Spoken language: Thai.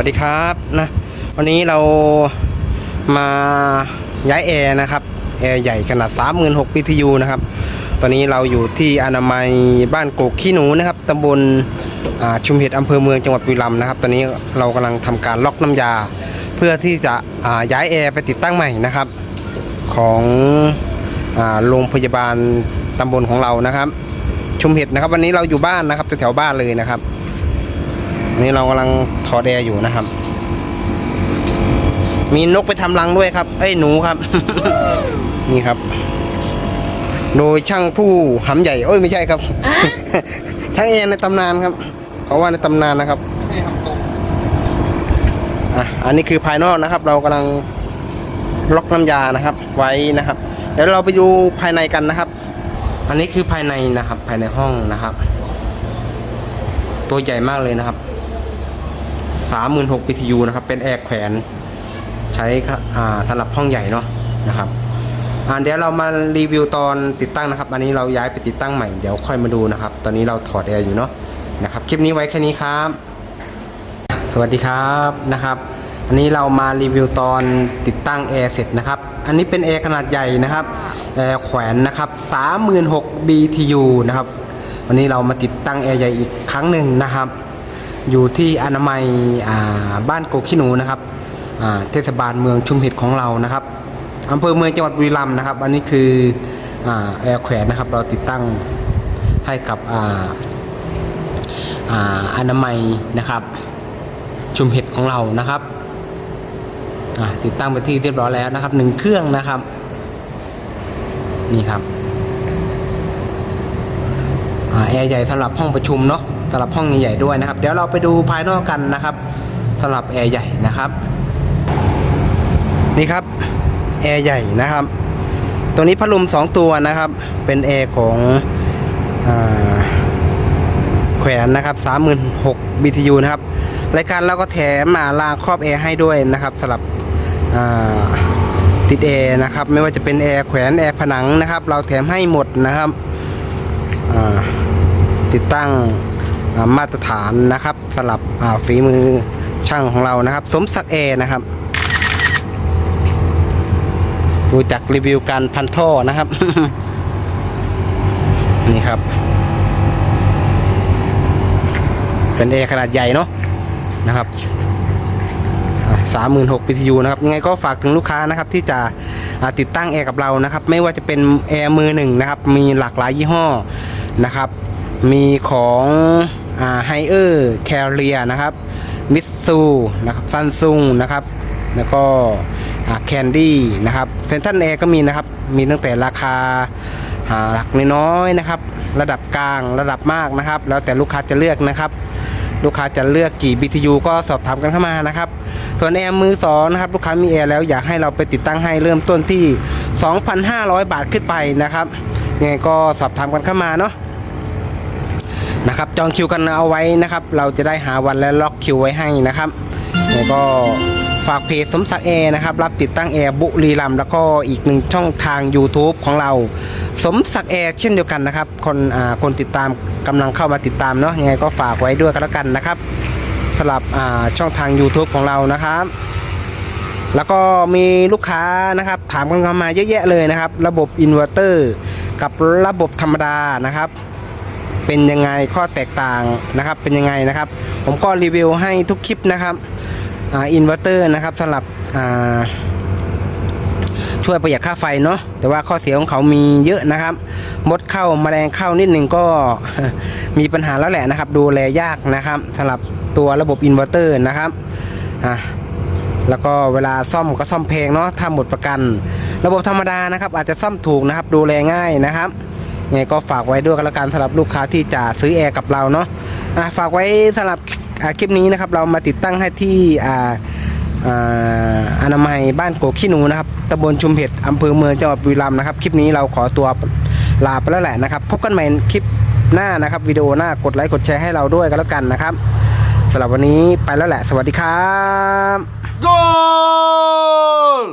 วัสดีครับนะวันนี้เรามาย้ายแอร์นะครับแอร์ใหญ่ขนาด 36 BTU นะครับ ตอนนี้เราอยู่ที่อนามัยบ้านโกกขี้หนูนะครับตำบลชุมเห็ดอำเภอเมืองจังหวัดบุรีรัมย์นะครับ ตอนนี้เรากำลังทำการล็อกน้ำยา เพื่อที่จะย้ายแอร์ไปติดตั้งใหม่นะครับ ของโรงพยาบาลตำบลของเรานะครับ ชุมเห็ดนะครับ วันนี้เราอยู่บ้านนะครับแถวบ้านเลยนะครับ นนี้เรากำลังถอดแอร์อยู่นะครับ มีนกไปทำรังด้วยครับ เอ้ยหนูครับ นี่ครับ โดยช่างผู้หำใหญ่เอ้ยไม่ใช่ครับช่างแอร์ในตำนานครับเขาว่าในตำนานนะครับอะอันนี้คือภายนอกนะครับ เรากำลังล็อกน้ำยานะครับ ไว้นะครับ เดี๋ยวเราไปดูภายในกันนะครับ อันนี้คือภายในนะครับ ภายในห้องนะครับ ตัวใหญ่มากเลยนะครับ 36 BTU นะครับ เป็นแอร์แขวน ใช้สำหรับห้องใหญ่เนาะนะครับอ่าเดี๋ยวเรามารีวิวตอนติดตั้งนะครับ อันนี้เราย้ายไปติดตั้งใหม่ เดี๋ยวค่อยมาดูนะครับ ตอนนี้เราถอดแอร์อยู่เนาะนะครับ คลิปนี้ไว้แค่นี้ครับ สวัสดีครับนะครับ อันนี้เรามารีวิวตอนติดตั้งแอร์เสร็จนะครับ อันนี้เป็นแอร์ขนาดใหญ่นะครับ แอร์แขวนนะครับ36,000 BTU นะครับ วันนี้เรามาติดตั้งแอร์ใหญ่อีกครั้งหนึ่งนะครับ อยู่ที่อนามัยบ้านโกขี้หนูนะครับเทศบาลเมืองชุมเห็ดของเรานะครับอำเภอเมืองจังหวัดบุรีรัมย์นะครับ อันนี้คืออแอร์แขวนนะครับ เราติดตั้งให้กับอนามัยนะครับ ชุมเห็ดของเรานะครับติดตั้งไปที่เรียบร้อยแล้วนะครับหนึ่งเครื่องนะครับ นี่ครับอแอร์ใหญ่สำหรับห้องประชุมเนาะ สำหรับห้องใหญ่ๆด้วยนะครับ เดี๋ยวเราไปดูภายนอกกันนะครับสำหรับแอร์ใหญ่นะครับ นี่ครับแอร์ใหญ่นะครับ ตัวนี้พัดลม2 ตัวนะครับ เป็นแอร์ของแขวนนะครับ36,000 BTU นะครับรายการเราก็แถมมาลางครอบแอร์ให้ด้วยนะครับสำหรับติดแอร์นะครับ ไม่ว่าจะเป็นแอร์แขวนแอร์ผนังนะครับ เราแถมให้หมดนะครับติดตั้ง มาตรฐานนะครับสำหรับฝีมือช่างของเรานะครับ สมศักดิ์แอร์นะครับดูจากรีวิวการพันท่อนะครับ นี่ครับ เป็นแอร์ขนาดใหญ่เนาะนะครับสามหมื่นหก BTU นะครับยังไงก็ฝากถึงลูกค้านะครับที่จะติดตั้งแอร์กับเรานะครับ ไม่ว่าจะเป็นแอร์มือหนึ่งนะครับ มีหลากหลายยี่ห้อนะครับ มีของ ไฮเออร์แคเรียนะครับมิตซูนะครับซันซุงนะครับ แล้วก็แคนดี้นะครับเซนทันแอร์ก็มีนะครับ มีตั้งแต่ราคาอ่าหลักน้อยนะครับ ระดับกลางระดับมากนะครับ แล้วแต่ลูกค้าจะเลือกนะครับ ลูกค้าจะเลือกกี่ BTU ก็สอบถามกันเข้ามานะครับ ส่วนแอร์มือสองนะครับ ลูกค้ามีแอร์แล้วอยากให้เราไปติดตั้งให้เริ่มต้นที่ 2,500 บาทขึ้นไปนะครับยังไงก็สอบถามกันเข้ามาเนาะ นะครับจองคิวกันเอาไว้นะครับ เราจะได้หาวันและล็อกคิวไว้ให้นะครับแล้วก็ฝากเพจสมศักดิ์แอร์นะครับ รับติดตั้งแอร์บุรีรัมแล้วก็อีกหนึ่งช่องทาง YouTube ของเรา สมศักดิ์แอร์เช่นเดียวกันนะครับ คนอ่าคนติดตามกำลังเข้ามาติดตามเนาะยังไงก็ฝากไว้ด้วยกันแล้วกันนะครับสำหรับอ่าช่องทาง YouTube ของเรานะครับ แล้วก็มีลูกค้านะครับ ถามกันเข้ามาเยอะแยะเลยนะครับ ระบบอินเวอร์เตอร์กับระบบธรรมดานะครับ เป็นยังไงข้อแตกต่างนะครับเป็นยังไงนะครับ ผมก็รีวิวให้ทุกคลิปนะครับอินเวอร์เตอร์นะครับสำหรับช่วยประหยัดค่าไฟเนาะแต่ว่าข้อเสียของเขามีเยอะนะครับ มดเข้าแมลงเข้านิดหนึ่งก็มีปัญหาแล้วแหละนะครับ ดูแลยากนะครับสำหรับตัวระบบอินเวอร์เตอร์นะครับอ่าแล้วก็เวลาซ่อมก็ซ่อมแพงเนาะถ้าหมดประกัน ระบบธรรมดานะครับ อาจจะซ่อมถูกนะครับ ดูแลง่ายนะครับ ไงก็ฝากไว้ด้วยกันแล้วกันสำหรับลูกค้าที่จะซื้อแอร์กับเราเนาะะฝากไว้สำหรับคลิปนี้นะครับ เรามาติดตั้งให้ที่อ่าอาอนามัยบ้านโกขี้หนูนะครับตำบลชุมเห็ดอำเภอเมืองจังหวัดบุรีรัมย์นะครับ คลิปนี้เราขอตัวลาไปแล้วแหละนะครับ พบกันใหม่คลิปหน้านะครับ วิดีโอหน้ากดไลค์กดแชร์ให้เราด้วยกันแล้วกันนะครับสำหรับวันนี้ไปแล้วแหละ สวัสดีครับ Gol!